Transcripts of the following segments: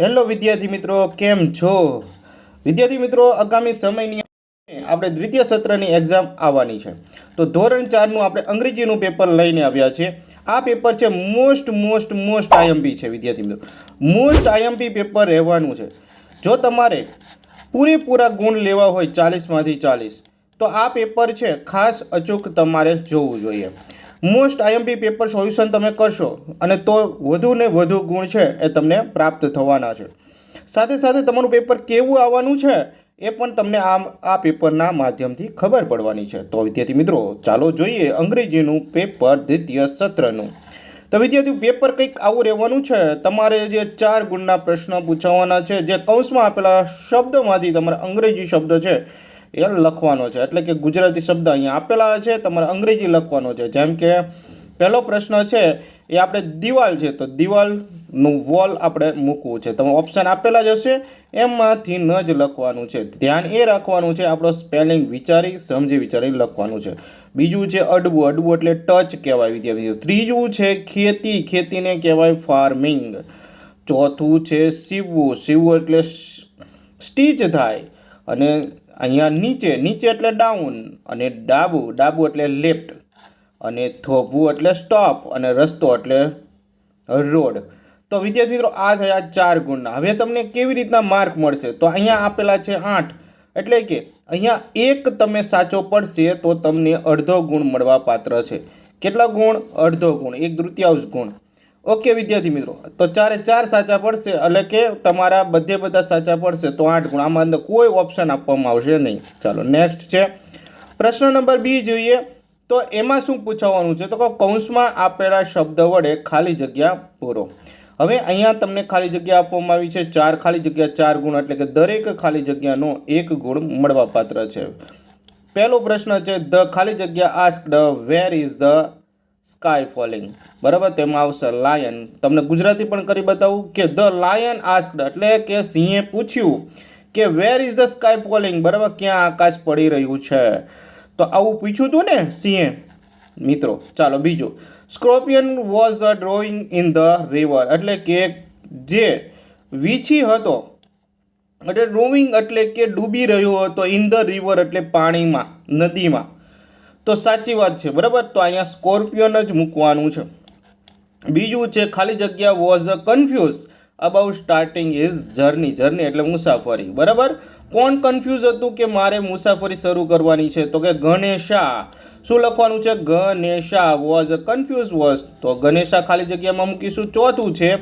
Hello વિદ્યાર્થી મિત્રો, કેમ છો? વિદ્યાર્થી મિત્રો, આગામી સમયની આપણે દ્વિતીય સત્રની એક્ઝામ આવવાની છે. તો ધોરણ ચારનું આપણે અંગ્રેજીનું પેપર લઈને આવ્યા છે આ પેપર છે મોસ્ટ મોસ્ટ મોસ્ટ આઈએમપી છે વિદ્યાર્થી મિત્રો. મોસ્ટ આઈએમપી પેપર રહેવાનું છે. જો તમારે પૂરેપૂરા ગુણ લેવા હોય ચાલીસમાંથી ચાલીસ, તો આ પેપર છે ખાસ અચૂક તમારે જોવું જોઈએ. મોસ્ટ આઈએમપી પેપર સોલ્યુશન તમે કરશો, અને તો વધુ ને વધુ ગુણ છે એ તમને પ્રાપ્ત થવાના છે. સાથે સાથે તમારું પેપર કેવું આવવાનું છે, એ પણ તમને આમ આ પેપરના માધ્યમથી ખબર પડવાની છે. તો વિદ્યાર્થી મિત્રો, ચાલો જોઈએ અંગ્રેજીનું પેપર દ્વિતીય સત્રનું. તો વિદ્યાર્થી પેપર કંઈક આવું રહેવાનું છે, તમારે જે ચાર ગુણના પ્રશ્નો પૂછાવાના છે, જે કૌંસમાં આપેલા શબ્દોમાંથી તમારા અંગ્રેજી શબ્દ છે એ લખવાનો છે. એટલે કે ગુજરાતી શબ્દ અહીંયા આપેલા છે, તમારે અંગ્રેજી લખવાનો છે. જેમ કે પહેલો પ્રશ્ન છે, એ આપણે દિવાલ છે, તો દિવાલનું વોલ આપણે મૂકવું છે. તમે ઓપ્શન આપેલા જ હશે, એમાંથી ન જ લખવાનું છે. ધ્યાન એ રાખવાનું છે, આપણો સ્પેલિંગ વિચારી, સમજી વિચારી લખવાનું છે. બીજું છે અડવું. અડવું એટલે ટચ કહેવાય વિદ્યાર્થીઓ. ત્રીજું છે ખેતી. ખેતીને કહેવાય ફાર્મિંગ ચોથું છે સીવવું. સીવવું એટલે સ્ટીચ થાય. અને અહીંયા નીચે નીચે એટલે ડાઉન અને ડાબુ ડાબુ એટલે લેફ્ટ અને થોભવું એટલે સ્ટોપ અને રસ્તો એટલે રોડ તો વિદ્યાર્થી મિત્રો, આ થયા ચાર ગુણના. હવે તમને કેવી રીતના માર્ક મળશે? તો અહીંયા આપેલા છે આઠ. એટલે કે અહીંયા એક તમે સાચો પડશે તો તમને અડધો ગુણ મળવા પાત્ર છે. કેટલા ગુણ? અડધો ગુણ. એક તૃતીયાંશ ગુણ. ઓકે વિદ્યાર્થી મિત્રો, તો ચારે ચાર સાચા પડશે, એટલે કે તમારા બધે બધા સાચા પડશે, તો આઠ ગુણ. આમાં અંદર કોઈ ઓપ્શન આપવામાં આવશે નહીં. ચાલો નેક્સ્ટ છે. પ્રશ્ન નંબર બી જોઈએ. તો એમાં શું પૂછવાનું છે? તો કે કૌંસમાં આપેલા શબ્દ વડે ખાલી જગ્યા પૂરો. હવે અહીંયા તમને ખાલી જગ્યા આપવામાં આવી છે. ચાર ખાલી જગ્યા, ચાર ગુણ, એટલે કે દરેક ખાલી જગ્યાનો એક ગુણ મળવાપાત્ર છે. પહેલો પ્રશ્ન છે, ધ ખાલી જગ્યા ask the where is the sky falling બરાબર? તેમાં આવશે લાયન તમને ગુજરાતી પણ કરી બતાવું કે ધ લાયન આસ્કડ એટલે કે સિંહે પૂછ્યું કે where is the sky falling બરાબર? ક્યાં આકાશ પડી રહ્યું છે? તો આવું પૂછ્યું હતું ને સિંહે? મિત્રો, ચાલો બીજું. Scorpion was a drawing in the river એટલે કે જે વીછી હતો. એટલે ડ્રોઈંગ એટલે કે ડૂબી રહ્યો હતો ઇન ધ રિવર એટલે પાણીમાં, નદીમાં. તો સાચી વાત છે, બરાબર? તો અહીંયા સ્કોર્પિયોન જ મૂકવાનું છે. બીજું છે, ખાલી જગ્યા was a confuse about starting is journey journey એટલે મુસાફરી, બરાબર? કોણ કન્ફ્યુઝ હતું કે મારે મુસાફરી શરૂ કરવાની છે? તો કે ગણેશા. શું લખવાનું છે? Ganesha. Was a confuse was તો ગણેશા ખાલી જગ્યામાં મૂકીશું. ચોથું છે,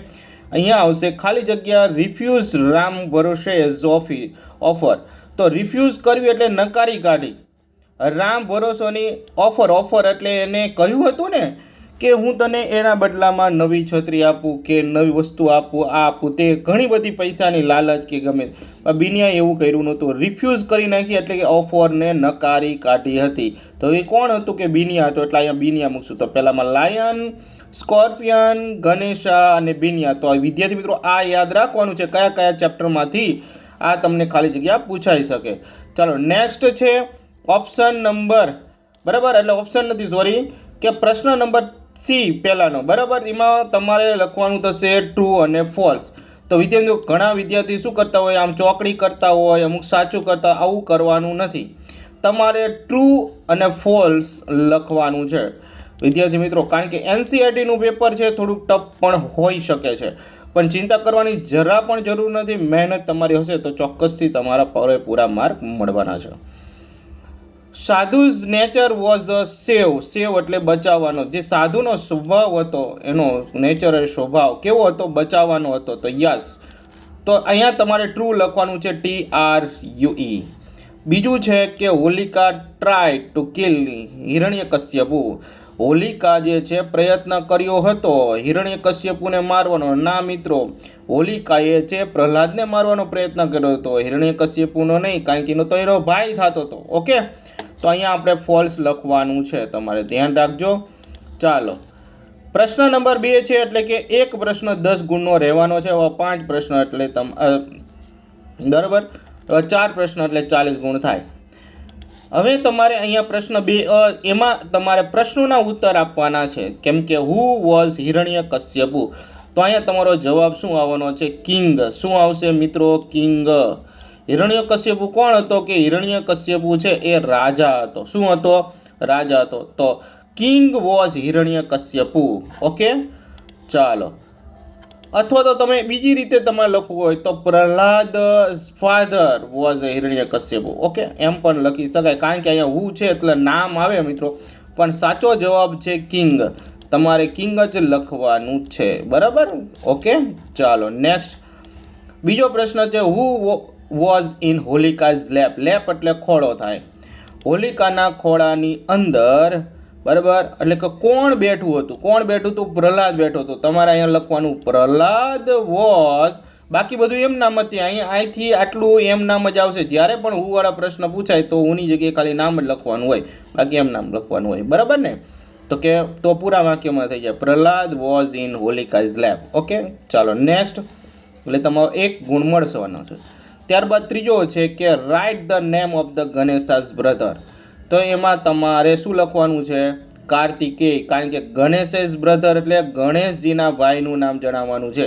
અહીંયા આવશે, ખાલી જગ્યા રિફ્યુઝ રામ ભરોસે ઓફી ઓફર તો રિફ્યુઝ કરવી એટલે નકારી કાઢી. રામ ભરોસોની ઓફર ઓફર એટલે એને કહ્યું હતું ને કે હું તને એના બદલામાં નવી છત્રી આપું કે નવી વસ્તુ આપું, આ આપું. તે ઘણી બધી પૈસાની લાલચ કે ગમે. પણ બિનિયાએ એવું કર્યું નહોતું. રિફ્યુઝ કરી નાખી એટલે કે ઓફરને નકારી કાઢી હતી. તો એ કોણ હતું કે બિનિયા હતો? એટલે અહીંયા બિનિયા મૂકશું. તો પહેલાંમાં લાયન, સ્કોર્પિયન, ગણેશા અને બિનિયા. તો વિદ્યાર્થી મિત્રો, આ યાદ રાખવાનું છે કયા કયા ચેપ્ટરમાંથી આ તમને ખાલી જગ્યા પૂછાઈ શકે. ચાલો નેક્સ્ટ છે ઓપ્શન નંબર બરાબર? એટલે ઓપ્શન નથી સોરી કે પ્રશ્ન નંબર સી પહેલાંનો, બરાબર? એમાં તમારે લખવાનું થશે ટ્રુ અને ફોલ્સ તો વિદ્યાર્થીઓ, ઘણા વિદ્યાર્થી શું કરતા હોય? આમ ચોકડી કરતા હોય, અમુક સાચું કરતા, આવું કરવાનું નથી. તમારે ટ્રુ અને ફોલ્સ લખવાનું છે. વિદ્યાર્થી મિત્રો, કારણ કે એનસીઆરટીનું પેપર છે, થોડુંક ટફ પણ હોઈ શકે છે. પણ ચિંતા કરવાની જરા પણ જરૂર નથી, મહેનત તમારી હશે તો ચોક્કસથી તમારા પૂરેપૂરા માર્ક મળવાના છે. સાધુઝ નેચર વોઝ અ સેવ સેવ એટલે બચાવવાનો. જે સાધુનો સ્વભાવ હતો, એનો નેચર સ્વભાવ કેવો હતો, બચાવવાનો હતો, તો યસ. તો અહીંયા તમારે ટ્રુ લખવાનું છે ટી આર યુ ઈ બીજું છે કે Holika try to kill Hiranyakashyapu. Holika જે છે, પ્રયત્ન કર્યો હતો હિરણ્યકશ્યપુને મારવાનો. ના મિત્રો, હોલિકાએ છે, પ્રહલાદને મારવાનો પ્રયત્ન કર્યો હતો. હિરણ્યકશ્યપુનો નહીં, કારણ કે એનો તો એનો ભાઈ થતો હતો. ઓકે તો અહીંયા આપણે ફોલ્સ લખવાનું છે. તમારે ધ્યાન રાખજો. ચાલો. પ્રશ્ન નંબર બે છે એટલે કે એક પ્રશ્ન દસ ગુણનો રહેવાનો છે. હવે પાંચ પ્રશ્ન એટલે તમ બરાબર? ચાર પ્રશ્ન એટલે ચાલીસ ગુણ થાય. હવે તમારે અહીંયા પ્રશ્ન બે એમાં તમારે પ્રશ્નોના ઉત્તર આપવાના છે. કેમ કે હુ વોઝ હિરણ્ય કશ્યપુ તો અહીંયા તમારો જવાબ શું આવવાનો છે? કિંગ. શું આવશે મિત્રો? કિંગ. હિરણ્યકશ્યપુ કોણ હતો કે હિરણ્યકશ્યપુ છે? એ રાજા હતો. શું હતો? રાજા હતો. તો કિંગ વોઝ હિરણ્યકશ્યપુ. ઓકે? ચાલો. અથવા તો તમે બીજી રીતે તમારે લખવું હોય તો Prahlad father was Hiranyakashyapu. Okay? એમ પણ લખી શકાય. કારણ કે અહીંયા હું છે એટલે નામ આવે મિત્રો. પણ સાચો જવાબ છે કિંગ. તમારે કિંગ જ લખવાનું છે. બરાબર? ઓકે? ચાલો. નેક્સ્ટ. બીજો પ્રશ્ન છે હુ વોઝ ઇન હોલિકાઝ લેપ લેપ એટલે ખોળો થાય. હોલિકાના ખોળાની અંદર, બરાબર? એટલે કે કોણ બેઠું હતું? કોણ બેઠું હતું? પ્રહલાદ બેઠો હતો. તમારે અહીંયા લખવાનું, પ્રહલાદ વોઝ બાકી બધું એમ નામ હતી. અહીંયા અહીંથી આટલું એમ નામ જ આવશે. જ્યારે પણ હુંવાળા પ્રશ્ન પૂછાય તો હુંની જગ્યાએ ખાલી નામ જ લખવાનું હોય. બાકી એમ નામ લખવાનું હોય. બરાબર ને? તો કે, તો પૂરા વાક્યમાં થઈ જાય. Prahlad was in Holika's lab okay ચાલો નેક્સ્ટ એટલે તમારો એક ગુણ મળશે છે ત્યારબાદ ત્રીજો છે કે write the name of the Ganesha's brother તો એમાં તમારે શું લખવાનું છે? કાર્તિકેય કારણ કે ગણેશેશ બ્રધર એટલે ગણેશજીના ભાઈનું નામ જણાવવાનું છે.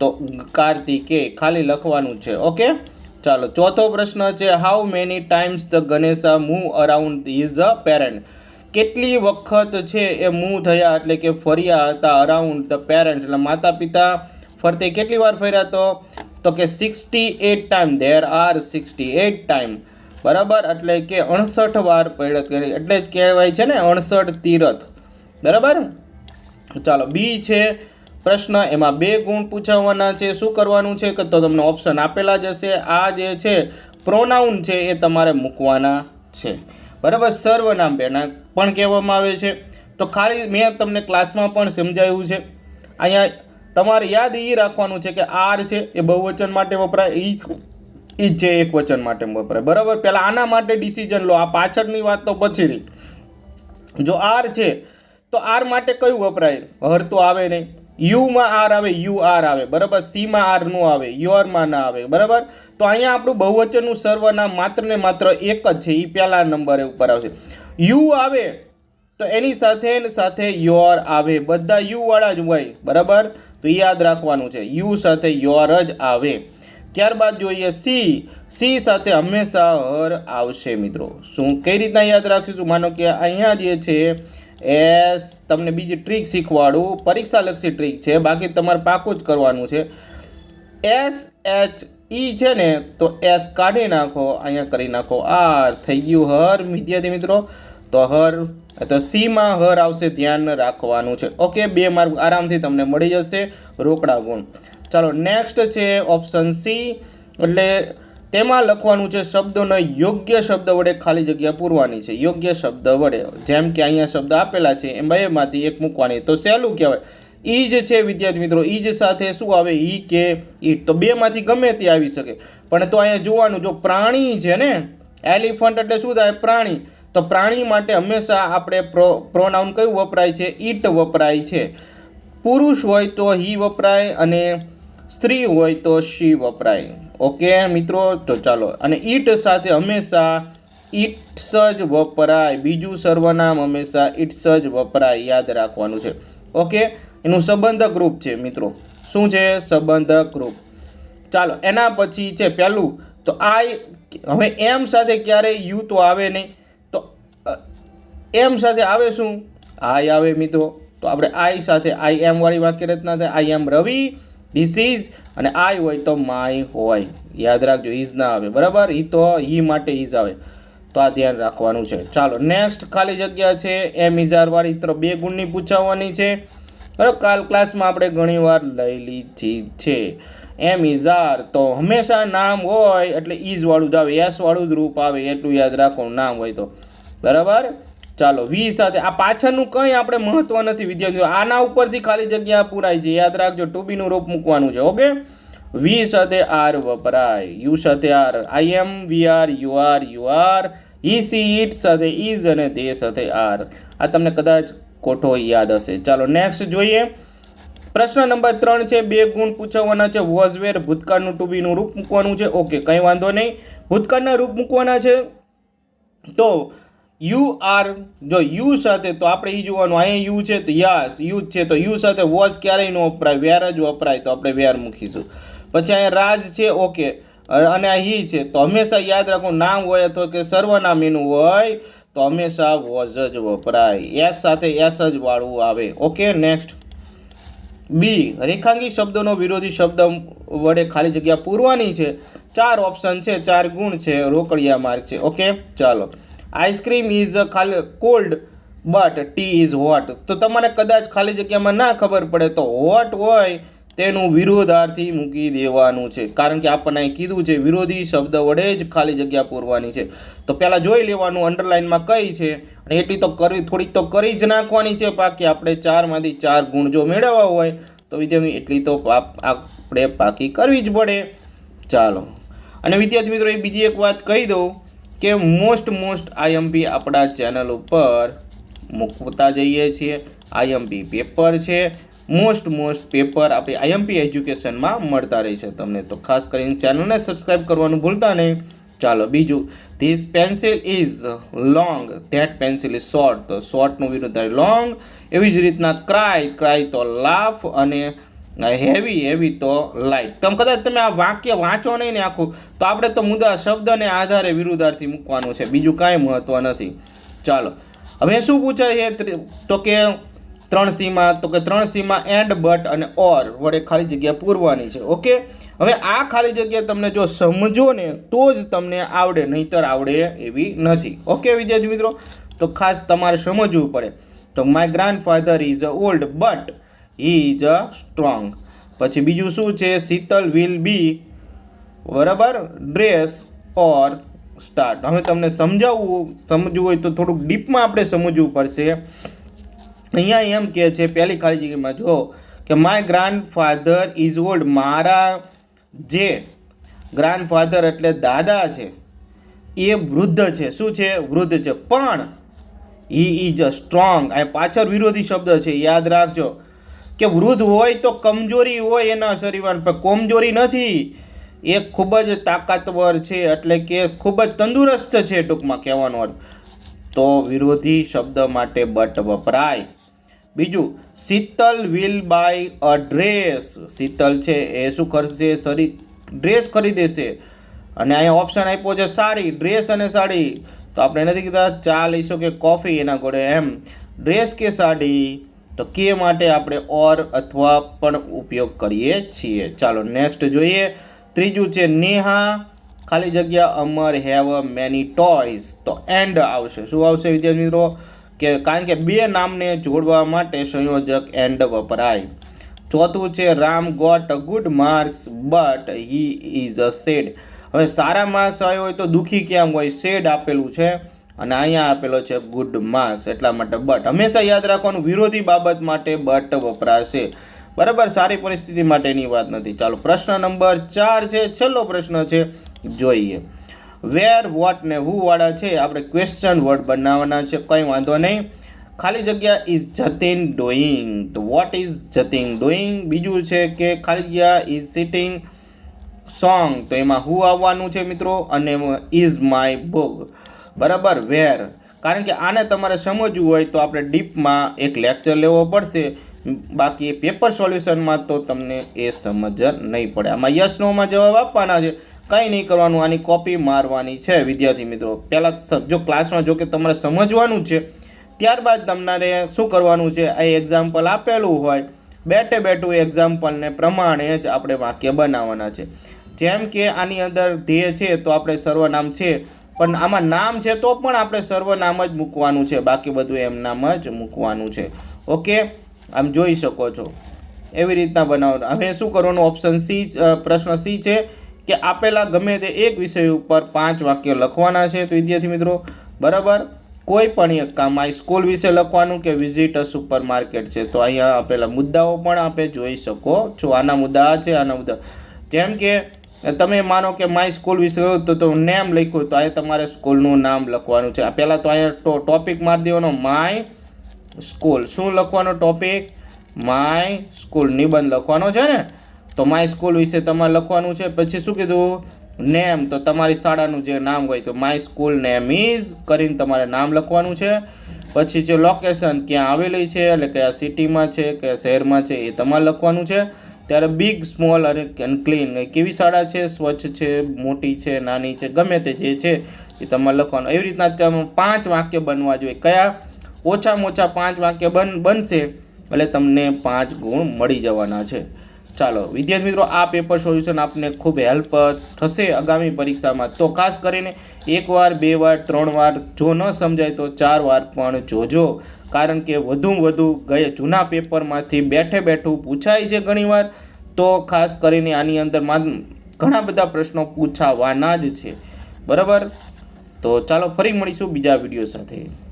તો કાર્તિકેય ખાલી લખવાનું છે, ઓકે? ચાલો, ચોથો પ્રશ્ન છે how many times the Ganesha move around his a parent કેટલી વખત છે એ મૂવ થયા એટલે કે ફર્યા હતા અરાઉન્ડ ધ પેરેન્ટ એટલે માતા પિતા ફરતે કેટલી વાર ફર્યા તો? તો કે sixty eight time there are sixty eight time બરાબર? એટલે કે અણસઠ વાર પૈડત કરી. એટલે જ કહેવાય છે ને, અણસઠ તીરથ. બરાબર? ચાલો બી છે પ્રશ્ન. એમાં બે ગુણ પૂછાવવાના છે. શું કરવાનું છે? કે તો તમને ઓપ્શન આપેલા જ હશે. આ જે છે પ્રોનાઉન છે, એ તમારે મૂકવાના છે. બરાબર? સર્વનામ બેના પણ કહેવામાં આવે છે. તો ખાલી મેં તમને ક્લાસમાં પણ સમજાવ્યું છે. અહીંયા તમારે યાદ એ રાખવાનું છે કે આર છે એ બહુવચન માટે વપરાય, ઈ જ છે એક વચન માટે વપરાય. બરાબર? પહેલાં આના માટે ડિસિઝન લો. આ પાછળની વાત તો પછી રહી. જો આર છે, તો આર માટે કયું વપરાય? હર તો આવે નહીં. યુમાં આર આવે, યુ આર આવે. બરાબર? સીમાં આર નો આવે યોરમાં ના આવે. બરાબર? તો અહીંયા આપણું બહુવચનનું સર્વનામ માત્ર ને માત્ર એક જ છે. એ પહેલા નંબરે ઉપર આવશે. યુ આવે તો એની સાથે ને સાથે યોર આવે. બધા યુ વાળા જ હોય, બરાબર? તો યાદ રાખવાનું છે. યુ સાથે યોર જ આવે. ત્યારબાદ જોઈએ સી. સી સાથે હંમેશા હર આવશે, મિત્રો. શું કઈ રીતના યાદ રાખીશું? માનો કે અહીંયા જે છે, એસ, તમને બીજી ટ્રીક શીખવાડું. પરીક્ષાલક્ષી ટ્રીક છે. બાકી તમારે પાકું જ કરવાનું છે. એસ, એચ, ઈ છે ને, તો એસ કાઢી નાખો. અહીંયા કરી નાખો. આર. થઈ ગયું હર. વિદ્યાર્થી મિત્રો, તો હર તો સીમાં હર આવશે ધ્યાન રાખવાનું છે. ઓકે, બે માર્ક આરામથી તમને મળી જશે. રોકડા ગુણ. ચાલો નેક્સ્ટ છે ઓપ્શન સી એટલે તેમાં લખવાનું છે શબ્દોને યોગ્ય શબ્દ વડે ખાલી જગ્યા પૂરવાની છે. યોગ્ય શબ્દ વડે. જેમ કે અહીંયા શબ્દ આપેલા છે, એમ બેમાંથી એક મૂકવાની. તો સહેલું કહેવાય. ઈ જ છે વિદ્યાર્થી મિત્રો, ઈ જ સાથે શું આવે? ઈ કે ઈટ. તો બેમાંથી ગમે તે આવી શકે. પણ તો અહીંયા જોવાનું, જો પ્રાણી છે ને, એલિફન્ટ એટલે શું થાય? પ્રાણી. તો પ્રાણી માટે હંમેશા આપણે પ્રો પ્રોનાઉન કયું વપરાય છે? ઈટ વપરાય છે. પુરુષ હોય તો હી વપરાય અને સ્ત્રી હોય તો શી વપરાય. ઓકે મિત્રો, તો ચાલો. અને ઈટ સાથે હંમેશા ઇટ્સ જ વપરાય. બીજું સર્વનામ હંમેશા ઇટ્સ જ વપરાય. યાદ રાખવાનું છે. ઓકે એનું સંબંધક રૂપ છે, મિત્રો. શું છે? સંબંધક રૂપ. ચાલો, એના પછી છે, પહેલું. તો આ હવે એમ સાથે ક્યારેય યુ તો આવે નહીં. એમ સાથે આવે શું? આઈ આવે મિત્રો. તો આપણે આઈ સાથે આઈ એમ વાળી વાક્ય રચના થાય. આઈ એમ રવિ ધીસ ઇઝ અને આઈ હોય તો માય હોય. યાદ રાખજો ઇઝ ના આવે. બરાબર? ઈ તો, ઈ માટે ઇઝ આવે. તો આ ધ્યાન રાખવાનું છે. ચાલો નેક્સ્ટ ખાલી જગ્યા છે. એમ ઇઝાર વાળી. તરફ બે ગુણની પૂછાવવાની છે. બરાબર કાલ ક્લાસમાં આપણે ઘણીવાર લઈ લીધી છે. એમ ઇઝાર તો હંમેશા નામ હોય એટલે ઇઝ વાળું જ આવે. એસ વાળું જ રૂપ આવે. એટલું યાદ રાખો, નામ હોય તો. બરાબર? ચાલો, વી સાથે. આ પાછળનું કંઈ આપણે મહત્વ નથી વિદ્યાર્થીઓ. આના ઉપરથી ખાલી જગ્યા પૂરાય છે. યાદ રાખજો ટુ બીનું રૂપ મૂકવાનું છે, ઓકે? વી સાથે આર વપરાય. યુ સાથે R. I am, we are, you are you are. He she it સાથે ઇઝ અને દે સાથે આર. આ તમને કદાચ કોઠો યાદ હશે. ચાલો, નેક્સ્ટ જોઈએ. પ્રશ્ન નંબર ત્રણ છે, બે ગુણ પૂછવાના છે. વોઝ વેર ભૂતકાળનું ટુ બીનું રૂપ મૂકવાનું છે. ઓકે, કંઈ વાંધો નહીં. ભૂતકાળના રૂપ મૂકવાના છે. તો યુ આર, જો યુ સાથે, તો આપણે એ જોવાનું, અહીંયા યુ છે, તો યસ, યુ છે, તો યુ સાથે વોઝ ક્યારેય ન વપરાય, વેર જ વપરાય, તો આપણે વેર મૂકીશું. પછી અહીંયા રાજ છે, ઓકે, અને આ હી છે, તો હંમેશા યાદ રાખો નામ હોય અથવા કે સર્વનામ એનું હોય, તો હંમેશા વોઝ જ વપરાય. એસ સાથે એસ જ વાળવું આવે. Okay, next. બી રેખાંગી શબ્દોનો વિરોધી શબ્દ વડે ખાલી જગ્યા પૂરવાની છે. ચાર ઓપ્શન છે, ચાર ગુણ છે, રોકડિયા માર્ગ છે. ઓકે, ચાલો. આઈસ્ક્રીમ ઇઝ ખાલી cold but tea is hot તો તમને કદાચ ખાલી જગ્યામાં ના ખબર પડે તો હોટ હોય, તેનું વિરોધાર્થી મૂકી દેવાનું છે. કારણ કે આપણને અહીં કીધું છે, વિરોધી શબ્દ વડે જ ખાલી જગ્યા પૂરવાની છે. તો પહેલાં જોઈ લેવાનું અંડરલાઇનમાં કઈ છે, અને એટલી તો કરવી થોડીક તો કરી જ નાખવાની છે. બાકી આપણે ચારમાંથી ચાર ગુણ જો મેળવવા હોય, તો વિદ્યાર્થી એટલી તો આપણે પાકી કરવી જ પડે. ચાલો. અને વિદ્યાર્થી મિત્રો એ બીજી એક વાત કહી દઉં. કે મોસ્ટ મોસ્ટ આઈએમપી આપણા ચેનલ ઉપર મૂકતા જઈએ છીએ. આઈએમપી પેપર છે. મોસ્ટ મોસ્ટ પેપર આપણી આઈએમપી એજ્યુકેશનમાં મળતા રહેશે તમને તો ખાસ કરીને ચેનલને સબસ્ક્રાઈબ કરવાનું ભૂલતા નહીં. ચાલો બીજું. This pencil is long that pencil is short તો શોર્ટનું વિરુદ્ધ લોંગ એવી જ રીતના ક્રાય ક્રાય તો લાફ અને હેવી હેવી તો લાઇટ તમે કદાચ તમે આ વાક્ય વાંચો નહીં ને આખું, તો આપણે તો મુદ્દા શબ્દને આધારે વિરુદ્ધાર્થી મૂકવાનું છે. બીજું કાંઈ મહત્વ નથી. ચાલો. હવે શું પૂછાય છે? તો કે ત્રણ સીમા, તો કે ત્રણ સીમા એન્ડ બટ અને ઓર વડે ખાલી જગ્યા પૂરવાની છે. ઓકે? હવે આ ખાલી જગ્યા તમને જો સમજો ને, તો જ તમને આવડે, નહીતર આવડે એવી નથી. ઓકે વિદ્યાર્થી મિત્રો? તો ખાસ તમારે સમજવું પડે. તો my grand father is a old but he is a strong. પછી બીજું શું છે? શીતલ વિલ બી બરાબર? Dress or start. હવે તમને સમજાવવું, સમજવું હોય તો થોડુંક ડીપમાં આપણે સમજવું પડશે. અહીંયા એમ કે છે, પહેલી ખાલી જગ્યામાં જો કે માય ગ્રાન્ડફાધર ઇઝ ઓલ્ડ મારા જે ગ્રાન્ડફાધર એટલે દાદા છે, એ વૃદ્ધ છે. શું છે? વૃદ્ધ છે. પણ હી ઇઝ અ સ્ટ્રોંગ આ પાછળ વિરોધી શબ્દ છે. યાદ રાખજો. કે વૃદ્ધ હોય તો કમજોરી હોય એના શરીરમાં. પણ કમજોરી નથી. એ ખૂબ જ તાકાતવર છે, એટલે કે ખૂબ જ તંદુરસ્ત છે, ટૂંકમાં કહેવાનો અર્થ. તો વિરોધી શબ્દ માટે બટ વપરાય. બીજું, Sheetal will buy a dress Sheetal છે, એ શું કરશે સરી ડ્રેસ ખરીદેશે. અને અહીંયા ઓપ્શન આપ્યો છે સાડી ડ્રેસ અને સાડી. તો આપણે નથી કીધા ચા લઈશું કે કોફી એના ઘોડે એમ. ડ્રેસ કે સાડી? તો કે માટે આપણે ઓર અથવા પણ ઉપયોગ કરીએ છીએ? ચાલો નેક્સ્ટ જોઈએ. ત્રીજું છે, નેહા, ખાલી જગ્યા અમર હેવ મેની ટોયઝ તો એન્ડ આવશે. શું આવશે વિદ્યાર્થી મિત્રો? કે કારણ કે બે નામને જોડવા માટે સંયોજક એન્ડ વપરાય. ચોથું છે, Ram got good marks but he is a sad હવે સારા માર્ક્સ આવ્યો હોય તો દુઃખી કેમ હોય? સેડ આપેલું છે. અને અહીંયા આપેલો છે ગુડ માર્ક્સ એટલા માટે બટ હંમેશા યાદ રાખવાનું, વિરોધી બાબત માટે બટ વપરાશે. બરાબર? સારી પરિસ્થિતિ માટેની વાત નથી. ચાલો, પ્રશ્ન નંબર ચાર છે, છેલ્લો પ્રશ્ન છે, જોઈએ. વેર વોટ ને હુ વાળા છે, આપણે ક્વેશ્ચન વર્ડ બનાવવાના છે, કંઈ વાંધો નહીં. ખાલી જગ્યા ઇઝ જતીન ડોઈંગ તો વોટ ઇઝ જતીન ડોઈંગ બીજું છે કે ખાલી જગ્યા ઇઝ સિટિંગ સોંગ તો એમાં હુ આવવાનું છે મિત્રો? અને ઇઝ માય બુક બરાબર, વેર. કારણ કે આને તમારે સમજવું હોય તો આપણે ડીપમાં એક લેક્ચર લેવો પડશે. બાકી પેપર સોલ્યુશનમાં તો તમને એ સમજ નહીં પડે. આમાં યસ નોમાં જવાબ આપવાના છે. કંઈ નહીં કરવાનું, આની કોપી મારવાની છે. વિદ્યાર્થી મિત્રો, પહેલાં જો ક્લાસમાં જો કે તમારે સમજવાનું છે, ત્યારબાદ તમારે શું કરવાનું છે? આ એક્ઝામ્પલ આપેલું હોય. બેઠે બેઠું એક્ઝામ્પલને પ્રમાણે જ આપણે વાક્ય બનાવવાના છે. જેમ કે આની અંદર ધ્યેય છે, તો આપણે સર્વનામ છે. પણ આમાં નામ છે તો પણ આપણે સર્વનામ જ મૂકવાનું છે. બાકી બધું એમ નામ જ મૂકવાનું છે. ઓકે? આમ જોઈ શકો છો. એવી રીતના બનાવો હવે શું કરવાનું? ઓપ્શન સી પ્રશ્ન સી છે કે આપેલા ગમે તે એક વિષય ઉપર પાંચ વાક્ય લખવાના છે. તો વિદ્યાર્થી મિત્રો, બરાબર? કોઈ પણ એક કામ, આ સ્કૂલ વિશે લખવાનું કે વિઝિટ અ સુપર માર્કેટ છે? તો અહીંયા આપેલા મુદ્દાઓ પણ આપણે જોઈ શકો છો. આના મુદ્દા છે, આના મુદ્દા. જેમ કે તમે માનો કે માય સ્કૂલ વિશે તો તો નેમ લખ્યું, તો અહીંયા તમારે સ્કૂલનું નામ લખવાનું છે. પહેલાં તો અહીંયા ટોપિક મારી દેવાનો, માય સ્કૂલ. શું લખવાનો ટોપિક? My school. નિબંધ લખવાનો છે ને? તો માય સ્કૂલ વિશે તમારે લખવાનું છે. પછી શું કીધું? નેમ. તો તમારી શાળાનું જે નામ હોય તો માય સ્કૂલ નેમ ઇઝ કરીને તમારે નામ લખવાનું છે. પછી જે લોકેશન ક્યાં આવેલી છે, એટલે કયા સિટીમાં છે, કયા શહેરમાં છે, એ તમારે લખવાનું છે. ત્યારે બિગ સ્મોલ અને ક્લીન કેવી શાળા છે? સ્વચ્છ છે? મોટી છે? નાની છે? ગમે તે જે છે એ તમારે લખવાનું. એવી રીતના પાંચ વાક્ય બનવા જોઈએ. કયા? ઓછામાં ઓછા પાંચ વાક્ય બન, બનશે એટલે તમને પાંચ ગુણ મળી જવાના છે. ચાલો, વિદ્યાર્થી મિત્રો, આ પેપર સોલ્યુશન આપને ખૂબ હેલ્પ થશે આગામી પરીક્ષામાં. તો ખાસ કરીને એક વાર, બે વાર, ત્રણ વાર, જો ન સમજાય તો ચાર વાર પણ જોજો. કારણ કે વધુમાં વધુ ગયા, જૂના પેપરમાંથી બેઠે બેઠું પૂછાય છે ઘણીવાર. તો ખાસ કરીને આની અંદર ઘણા બધા પ્રશ્નો પૂછાવાના જ છે. બરાબર? તો ચાલો, ફરી મળીશું બીજા વીડિયો સાથે.